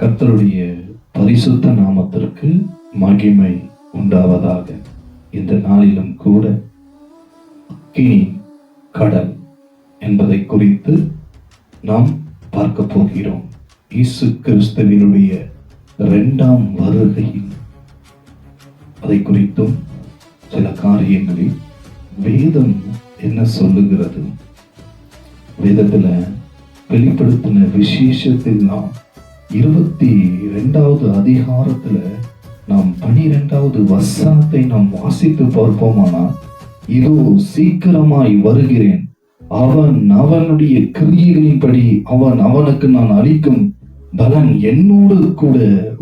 கர்த்தருடைய பரிசுத்த நாமத்திற்கு மகிமை உண்டாவதாக இந்த நாளிலும் கூட. அக்கினி கடல் என்பதை குறித்து நாம் பார்க்க போகிறோம். இயேசு கிறிஸ்துவினுடைய இரண்டாம் வருகையில். அதை குறித்தும் சில காரியங்களில் வேதம் என்ன சொல்லுகிறது? வேதத்துல வெளிப்படுத்தின விசேஷத்தில் நாம் இருபத்தி ரெண்டாவது அதிகாரத்துல நாம் பனிரெண்டாவது வசனத்தை நாம் வாசித்து பார்ப்போமானால் இதோ சீக்கிரமாய் வருகிறேன். அவன் அவனுடைய கிரியைகளின்படி அவன் அவனுக்கு நான் அளிக்கும் பலன் என்னோடு கூட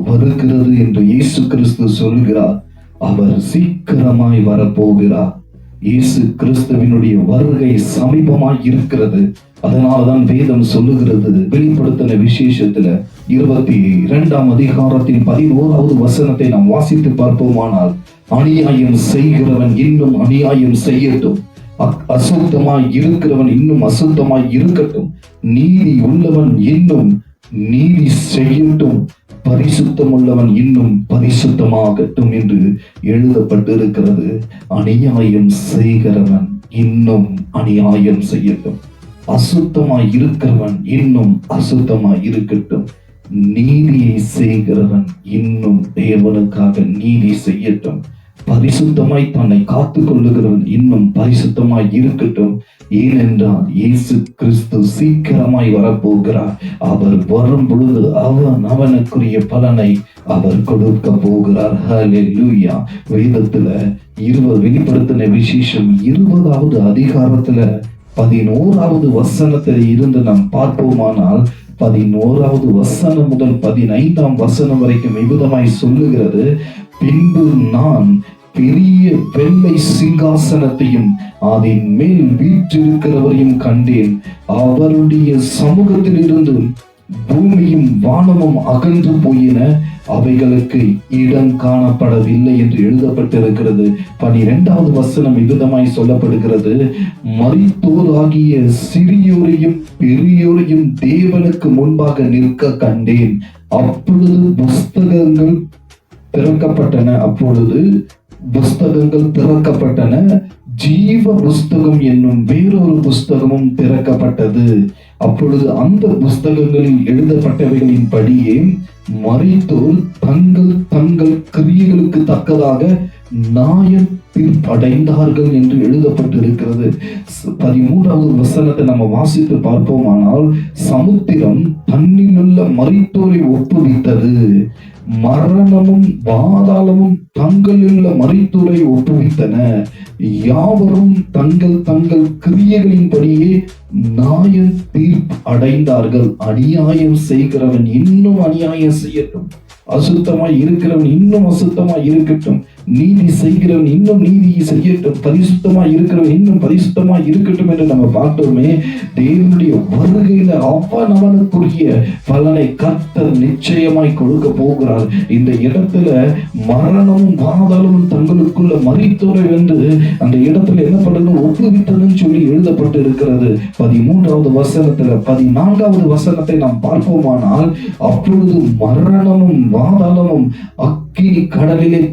வருகிறது என்று இயேசு கிறிஸ்து சொல்கிறார் அவர் சீக்கிரமாய் வரப்போகிறார். இயேசு கிறிஸ்துவினுடைய வருகை சமீபமாய் இருக்கிறது. அதனாலதான் வேதம் சொல்லுகிறது வெளிப்படுத்தின விசேஷத்துல இருபத்தி இரண்டாம் அதிகாரத்தின் பதினோராவது வசனத்தை நாம் வாசித்து பார்ப்போமானால் அநியாயம் செய்கிறவன் இன்னும் அநியாயம் செய்யட்டும். அசுத்தமாய் இருக்கிறவன் இன்னும் அசுத்தமாய் இருக்கட்டும். நீதி உள்ளவன் இன்னும் நீதி செய்யட்டும். பரிசுத்தம் உள்ளவன் இன்னும் பரிசுத்தமாகட்டும் என்று எழுதப்பட்டிருக்கிறது. அநியாயம் செய்கிறவன் இன்னும் அநியாயம் செய்யட்டும். அசுத்தமாய் இருக்கிறவன் இன்னும் அசுத்தமாய் இருக்கட்டும். நீதியை செய்கிறவன் இன்னும் தேவனுக்காக நீதி செய்யட்டும். பரிசுத்தமாய் தன்னை காத்துக் கொள்ளுகிறவன் இன்னும் பரிசுத்தமாய் இருக்கட்டும். ஏனென்றால் இயேசு கிறிஸ்து சீக்கிரமாய் வரப்போகிறார். அவர் வரும் பொழுது அவன் அவனுக்குரிய பலனை அவர் கொடுக்க போகிறார். ஹalleluya வேதத்துல இருபது வெளிப்படுத்தின விசேஷம் இருபதாவது அதிகாரத்துல பதினோராவது வசனத்தில் இருந்து நாம் பார்ப்போமானால் பதினோராவது வசனம் முதல் பதினைந்தாம் வசனம் வரைக்கும் விபுதமாய் சொல்லுகிறது பின்பு நான் பெரிய வெள்ளை சிங்காசனத்தையும் அதன் மேல் வீற்றிருக்கிறவரையும் கண்டேன். அவருடைய சமூகத்தில் இருந்து பூமியும் வானமும் அகன்று போயின. அவைகளுக்கு இடம் காணப்படவில்லை என்று எழுதப்பட்டிருக்கிறது. பனிரெண்டாவது வசனம் இவ்விதமாய் சொல்லப்படுகிறது. மறித்தோராகிய ஆகிய சிறியோரையும் பெரியோரையும் தேவனுக்கு முன்பாக நிற்க கண்டேன். அப்பொழுது புஸ்தகங்கள் திறக்கப்பட்டன. அப்பொழுது புஸ்தகங்கள் திறக்கப்பட்டன. ஜீவ புஸ்தகம் என்னும் வேறொரு புஸ்தகமும் திறக்கப்பட்டது. அப்பொழுது அந்த புஸ்தகங்களில் எழுதப்பட்டவைகளின் படியே மறைத்தோர் தங்கள் தங்கள் கிரியைகளுக்கு தக்கதாக நாயன் தீர்ப்படைந்தார்கள் என்று எழுதப்பட்டிருக்கிறது. பதிமூன்றாவது வசனத்தை நம்ம வாசித்து பார்ப்போமானால் சமுத்திரம் தன்னிலுள்ள மறைத்தோரை ஒப்புவித்தது. மரணமும் பாதாளமும் தங்களிலுள்ள மறைத்துறை ஒப்புவித்தன. யாவரும் தங்கள் தங்கள் கிரியைகளின்படியே நாயன் தீர்ப்பு அடைந்தார்கள். அநியாயம் செய்கிறவன் இன்னும் அநியாயம் செய்யட்டும். அசுத்தமாய் இருக்கிறவன் இன்னும் அசுத்தமாய் இருக்கட்டும். நீதி செய்கிறவன் இன்னும் நீதியை செய்யட்டும் பரிசுத்தமா இருக்கிறவன் இன்னும் பரிசுத்தமா இருக்கட்டும் என்று நம்ம பார்த்தோமே. தேவனுடைய வருகையில அவன் அவனுக்குரிய பலனை கத்தர் நிச்சயமாய் கொடுக்க போகிறார். இந்த இடத்துல மரணமும் பாதாளமும் தங்களுக்குள்ள மறித்துறை வந்து அந்த இடத்துல என்ன பண்ணுது ஒப்புவித்ததுன்னு சொல்லி எழுதப்பட்டு இருக்கிறது பதிமூன்றாவது வசனத்துல பதினான்காவது வசனத்தை நாம் பார்ப்போமானால் அப்பொழுது மரணமும் பாதாளமும் அக்கினி கடலிலே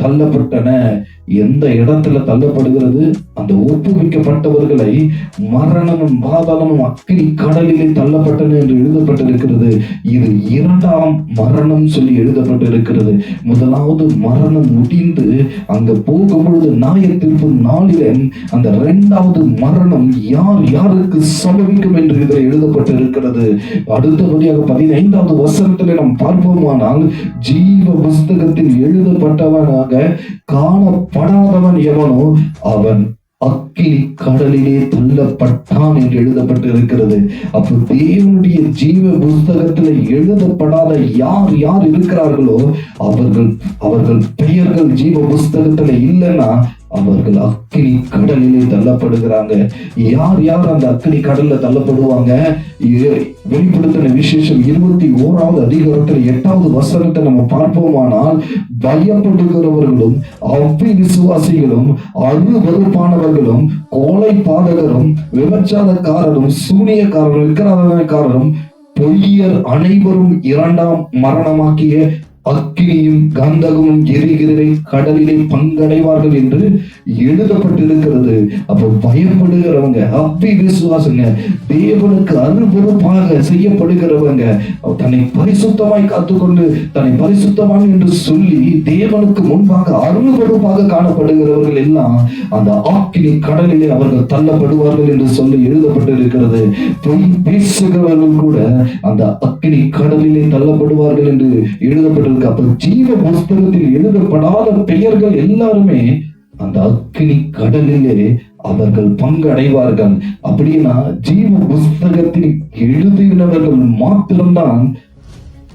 தள்ளப்பட்டன எந்த இடத்துல தள்ளப்படுகிறது? அந்த ஒப்புவிக்கப்பட்டவர்களை மரணமும் பாதாளமும் அக்கினி கடலிலே தள்ளப்பட்டன என்று எழுதப்பட்டிருக்கிறது. இது இரண்டாம் மரணம் சொல்லி எழுதப்பட்டிருக்கிறது. முதலாவது மரணம் முடிந்து அங்க போகும் பொழுது நாயத்திற்கு நாளிலே அந்த இரண்டாவது மரணம் யார் யாருக்கு சம்பவிக்கும் என்று இதில் எழுதப்பட்டிருக்கிறது. அடுத்தபடியாக பதினைந்தாவது வசனத்தில் நாம் பார்ப்போமானால் ஜீவ புஸ்தகத்தில் எழுதப்பட்டவனாக படாதவன் எவனோ அவன் அக்கினி கடலிலே தள்ளப்பட்டான் என்று எழுதப்பட்டிருக்கிறது. அப்போ தேவனுடைய ஜீவ புஸ்தகத்துல எழுதப்படாத யார் யார் இருக்கிறார்களோ அவர்கள் அவர்கள் பெயர்கள் ஜீவ புஸ்தகத்துல இல்லைன்னா அவர்கள் அக்கினி கடலிலே தள்ளப்படுகிறாங்க. யார் யார் அந்த அக்கினி கடல்ல தள்ளப்படுவாங்க? வெளிப்படுத்தின விசேஷம் இருபத்தி ஓராவது அதிகாரத்துல எட்டாவது வசனத்தை நம்ம பார்ப்போமானால் பயப்படுகிறவர்களும் அவ்வி விசுவாசிகளும் அருவருப்பானவர்களும் கோலை பாதகரும் விபச்சாரக்காரரும் சூனியக்காரரும் விக்கிரகாரரும் பொய்யர் அனைவரும் இரண்டாம் மரணமாக்கிய அக்கினியும் கந்தகமும் எரிகிறதை கடலிலே பங்கடைவார்கள் என்று எழுதப்பட்டிருக்கிறது. அப்போ பயப்படுகிறவங்க அப்பி விசுவாசங்க தேவனுக்கு அருவருப்பாக செய்யப்படுகிறவங்க தன்னை பரிசுத்தமாய் காத்துக்கொண்டு தன்னை பரிசுத்தமான் என்று சொல்லி தேவனுக்கு முன்பாக அருவருப்பாக காணப்படுகிறவர்கள் எல்லாம் அந்த ஆக்கினி கடலிலே அவர்கள் தள்ளப்படுவார்கள் என்று சொல்லி எழுதப்பட்டிருக்கிறது. பொய் பேசுகிறவர்கள் கூட அந்த அக்கினி கடலிலே தள்ளப்படுவார்கள் என்று எழுதப்பட்டிருக்கிறது. அவர்களுக்கு அப்ப ஜீவ புஸ்தகத்தில் எழுதப்படாத பெயர்கள் எல்லாருமே அந்த அக்கினி கடலிலே அவர்கள் பங்கடைவார்கள். அப்படின்னா ஜீவ புஸ்தகத்தில் எழுதினவர்கள் மாத்திரம்தான்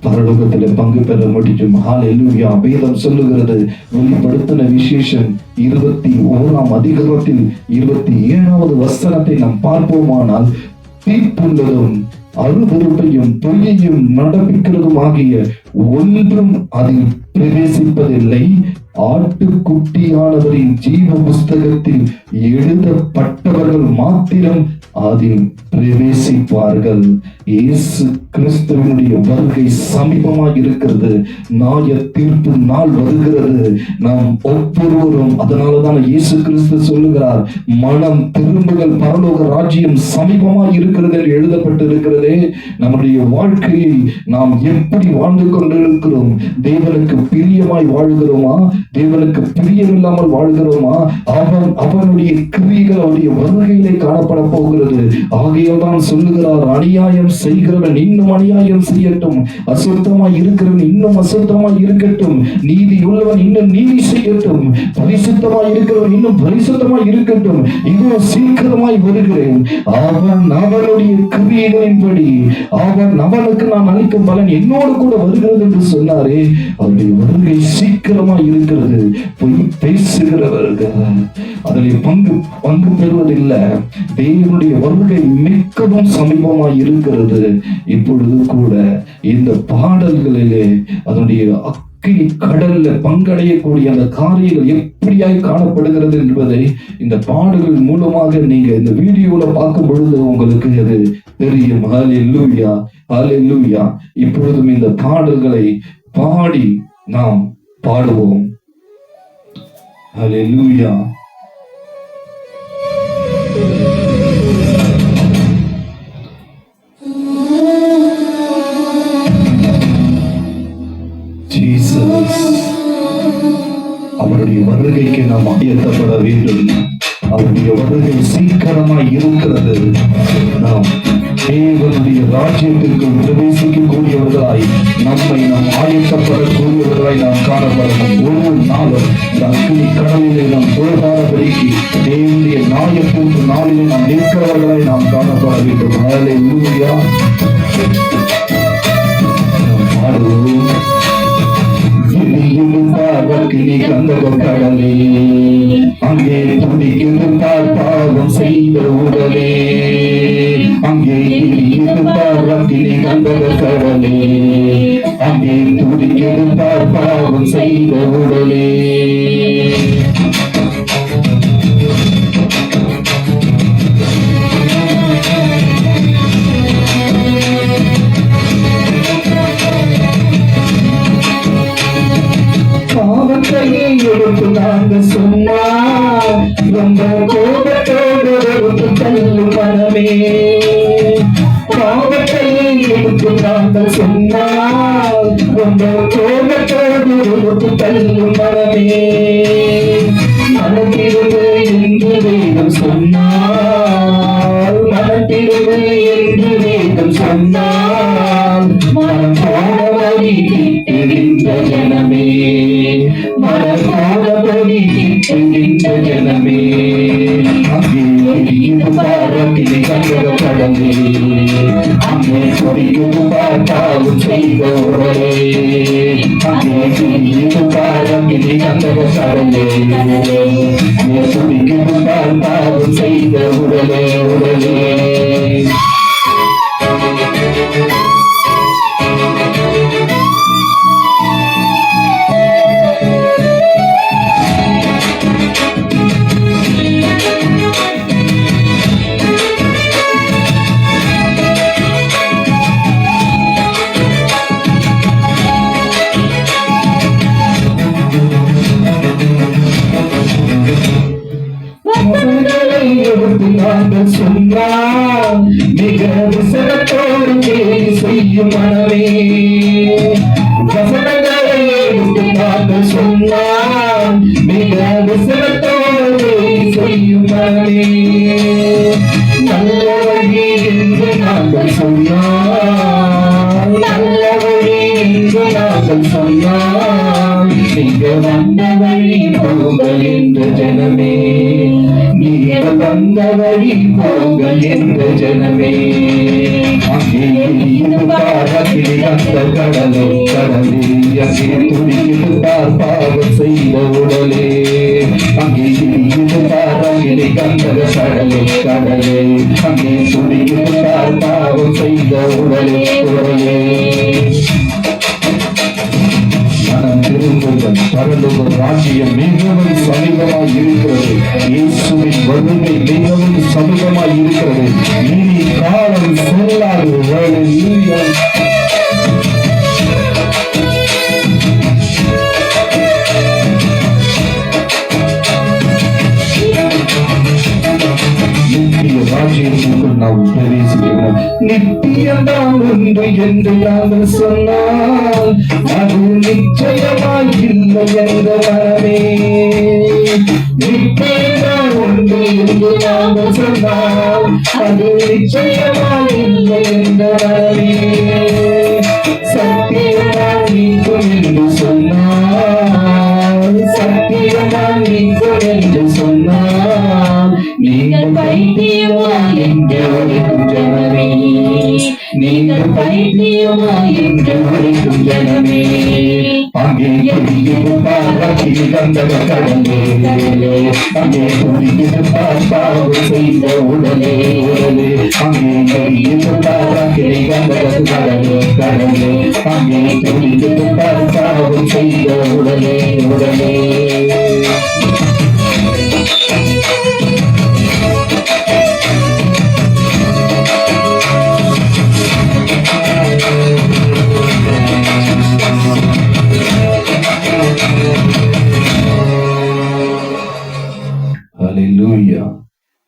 பரலோகத்திலே பங்கு பெற முடியும். ஹalleluya வேதம் சொல்லுகிறது. வெளிப்படுத்தின விசேஷம் இருபத்தி ஓராம் அதிகாரத்தில் இருபத்தி ஏழாவது வசனத்தை நாம் பார்ப்போமானால் தீப்புள்ளதும் அருவருப்பையும் பொய்யையும் நடப்பிக்கிறதும் ஆகிய ஒன்றும் அதில் பிரவேசிப்பதில்லை. ஆட்டுக்குட்டியானவரின் ஜீவ புஸ்தகத்தில் எழுதப்பட்டவர்கள் மாத்திரம் அதில் பிரவேசிப்பார்கள். இயேசு கிறிஸ்துவனுடைய வருகை சமீபமாக இருக்கிறது. நாய தீர்ப்பு நாள் வருகிறது. நாம் ஒவ்வொருவரும் அதனாலதான் இயேசு கிறிஸ்து சொல்லுகிறார் மனம் திரும்புகள் பரலோக ராஜ்யம் சமீபமாக இருக்கிறது என்று எழுதப்பட்டு இருக்கிறதே நம்முடைய வாழ்க்கையை நாம் எப்படி வாழ்ந்து கொண்டிருக்கிறோம்? தேவனுக்கு பிரியமாய் வாழ்கிறோமா? தேவனுக்கு பிரியமில்லாமல் வாழ்கிறோமா? அவன் அவனுடைய கிரியைகள் அவனுடைய வருகையிலே காணப்பட போகிறது. ஆகையால் தான் சொல்லுகிறார் அநியாயம் செய்கிறவன் இன்னும் இன்னும் அநியாயம் செய்யட்டும். அசுத்தமாய் இருக்கிறவன் இன்னும் அசுத்தமாய் இருக்கட்டும். நீதி உள்ளவன் இன்னும் நீதி செய்யட்டும். பரிசுத்தமாய் இருக்கிறவன் இன்னும் பரிசுத்தமாய் இருக்கட்டும். இதோ சீக்கிரமாய் வருகிறேன். அவன் அவனுடைய கிரியைகளின்படி அவன் அவனுக்கு நான் அளிக்கும் பலன் என்னோடு கூட வருகிறது என்று சொன்னாரே. அவருடைய வருகை சீக்கிரமாய் இருக்கிறது. பொய் பேசுகிறவர்கள். அதில் பங்கு பங்கு பெறுவதில்லை தேவனுடைய வருகை மிக்கவும் சமீபமாய் இருக்கிறது. இப்பொழுது கூட இந்த பாடல்களிலே அதனுடைய அக்கினி கடல்ல பங்கடையக்கூடிய அந்த காரியங்கள் எப்படியாய் காணப்படுகிறது என்பதை இந்த பாடல்கள் மூலமாக நீங்க இந்த வீடியோல பார்க்கும் பொழுது உங்களுக்கு அது தெரியும். ஹalleluya ஹalleluya இப்பொழுதும் இந்த பாடல்களை பாடி நாம் பாடுவோம். ஹalleluya ஜீசஸ் அவருடைய வருகைக்கு நாம் ஆயத்தப்பட வேண்டும். அவருடைய வருகை சீக்கிரமாய் இருக்கிறது. நாம் தேவனுடைய ராஜ்யத்திற்கு பிரவேசிக்கக்கூடியவர்களாய் நம்மை நாம் ஆயத்தப்படக்கூடியவர்களாய் நாம் காணப்படணும். ஒவ்வொரு நாளும் இந்த அக்னி கடலிலே நாம் தொழுகாதபடிக்கு தேவனுடைய நாயப்பூட்டு நாளிலே நாம் நிற்கிறவர்களாய் நாம் காணப்பட வேண்டும். கிளி கந்தக கடலே அங்கே துடிக்கிருந்தார் பாவம் செய்த உடலே அங்கே இருந்தார் கிளி கந்தக கடலே அங்கே துடிக்கிருந்தார் பாவம் செய்த உடலே எடுத்து நாங்க சும்மா ரொம்ப கோபத்தோடு எடுத்து தள்ளு மனமே பாவத்தையே எடுத்து நாங்க சும்மா ரொம்ப கோபத்தோடு எடுத்து தள்ளு மனமே மனத்திருவு என்று வேதம் சொன்னால் மனத்திருவு என்று வேதம் சொன்னால் மனம் போனவழி திட்டுகின்ற ஜனமே. திட்டுகின்ற ஜனமே அங்கே எரியும் பாரத்திலே கண்டக கடலே அங்கே சொரியும் பார்த்தாவும் செய்த உடலே அங்கே எரியும் பாரத்திலே கண்டக கடலே அங்கே சொன்னால் மிக விசனத்தோடு செய்யும் மனமே. வசனங்களை எடுத்து நாங்கள் சொன்னால் மிக விசனத்தோடு செய்யும் மனமே. நல்ல வழி நீங்கள் வந்த வழி போங்கள் என்ற ஜனமே. நீங்கள் வந்த வழி போங்கள் என்ற ஜனமே. அங்கே இது பாரத்தில் கடலே பார் பாவம் செய்த உடலே. அங்கே பாரங்கிலே கந்தக கடலே கடலே. அங்கே துடிக்குது பார் பாவம் செய்த உடலே உடலே. பரலோக ராஜ்யம் மிகவும் சமீபமாய் இருக்கிறது இயேசுவின் வருகை மிகவும் சமீபமாய் இருக்கிறது இனி காலம் செல்லாது Hallelujah. நித்திய ராஜ்யத்துக்குள் நாம் பிரவேசிக்கிறோம் நித்தியம்தான் ஒன்று என்று நாங்கள் சொன்னால் அது நிச்சயமாய் இல்லை என்ற மனமே. நித்தியம்தான் ஒன்று என்று நாங்கள் சொன்னால் அது நிச்சயமாய் இல்லை என்ற மனமே. சத்தியமாய் நீக்கும் என்று சொன்னால் சத்தியமாய் நீக்கும் என்று சொன்னால் நீங்கள் பைத்தியமா எங்கே அங்கே குடிக்கிட்டு பாராட்டி கந்தக கடலே அங்கே குடிக்கிட்டு பாப்பாவு செய்த உடலே அங்கே குடிக்கிட்டு பாராட்டி கந்தக கடலே கடலே அங்கே செய்த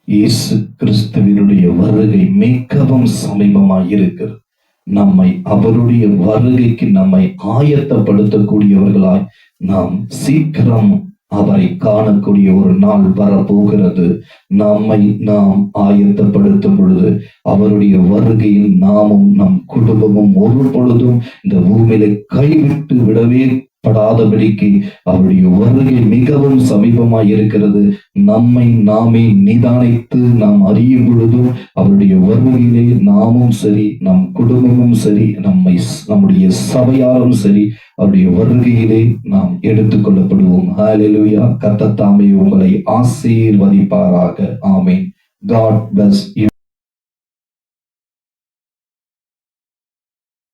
இயேசு கிறிஸ்துவினுடைய வருகை மிகவும் சமீபமாய் இருக்கிறது நம்மை அவருடைய வருகைக்கு நம்மை ஆயத்தப்படுத்தக்கூடியவர்களாய் நாம் சீக்கிரம் அவரை காணக்கூடிய ஒரு நாள் வரப்போகிறது. நம்மை நாம் ஆயத்தப்படுத்தும் பொழுது அவருடைய வருகையில் நாமும் நம் குடும்பமும் ஒரு பொழுதும் இந்த பூமியில கைவிட்டு விடவே படாதபடிக்கு அவருடைய வருகை மிகவும் சமீபமாய் இருக்கிறது. நம்மை நாமே நிதானித்து நாம் அறியும் பொழுதும் அவருடைய வருகையிலே நாமும் சரி நம் குடும்பமும் சரி நம்மை நம்முடைய சபையாரும் சரி அவருடைய வருகையிலே நாம் எடுத்துக்கொள்ளப்படுவோம் ஹalleluya கர்த்தர் உங்களை ஆசீர்வதிப்பாராக. ஆமென் காட் பிளஸ்